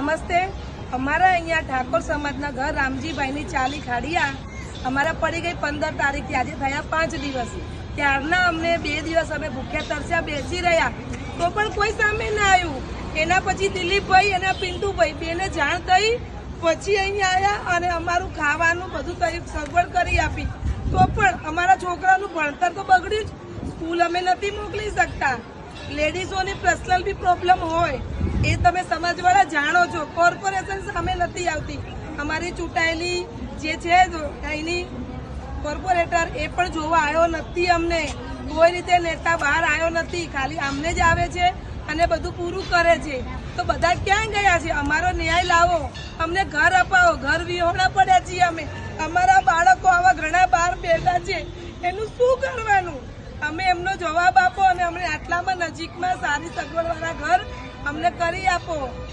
નમસ્તે. અમારા અહીંયા ઠાકોર સમાજના ઘર રામજીભાઈની ચાલી ખાડિયા અમારા પડી ગઈ પંદર તારીખથી. આજે થયા પાંચ દિવસ. ત્યારના અમને બે દિવસ અમે ભૂખ્યા તરસ્યા, બેસી રહ્યા. તો પણ કોઈ સામે ના આવ્યું. એના પછી દિલીપભાઈ અને પિન્ટુભાઈ બેને જાણ થઈ. પછી અહીંયા આવ્યા અને અમારું ખાવાનું બધું તરી સગવડ કરી આપી. તો પણ અમારા છોકરાનું ભણતર તો બગડ્યું જ. સ્કૂલ અમે નથી મોકલી શકતા. લેડીઝોની પર્સનલ બી પ્રોબ્લેમ હોય. એ તમે સમાજવાળા જાણો છો. કોર્પોરેશન સામે નથી આવતી. અમારી ચૂંટાયેલી જે છે, અહીંની કોર્પોરેટર એ પણ જોવા આવ્યો નથી અમને. કોઈ રીતે નેતા બહાર આવ્યો નથી. ખાલી અમને જ આવે છે અને બધું પૂરું કરે છે. તો બધા ક્યાં ગયા છે? અમારો ન્યાય લાવો. અમને ઘર અપાવો. ઘર વિહોણા પડ્યા છીએ અમે. અમારા બાળકો આવા ઘણા બહાર બેઠા છે. એનું શું કરવાનું? અમે એમનો જવાબ આપો અને અમને આટલામાં નજીકમાં સારી સગવડવાળા ઘર અમને કરી આપો.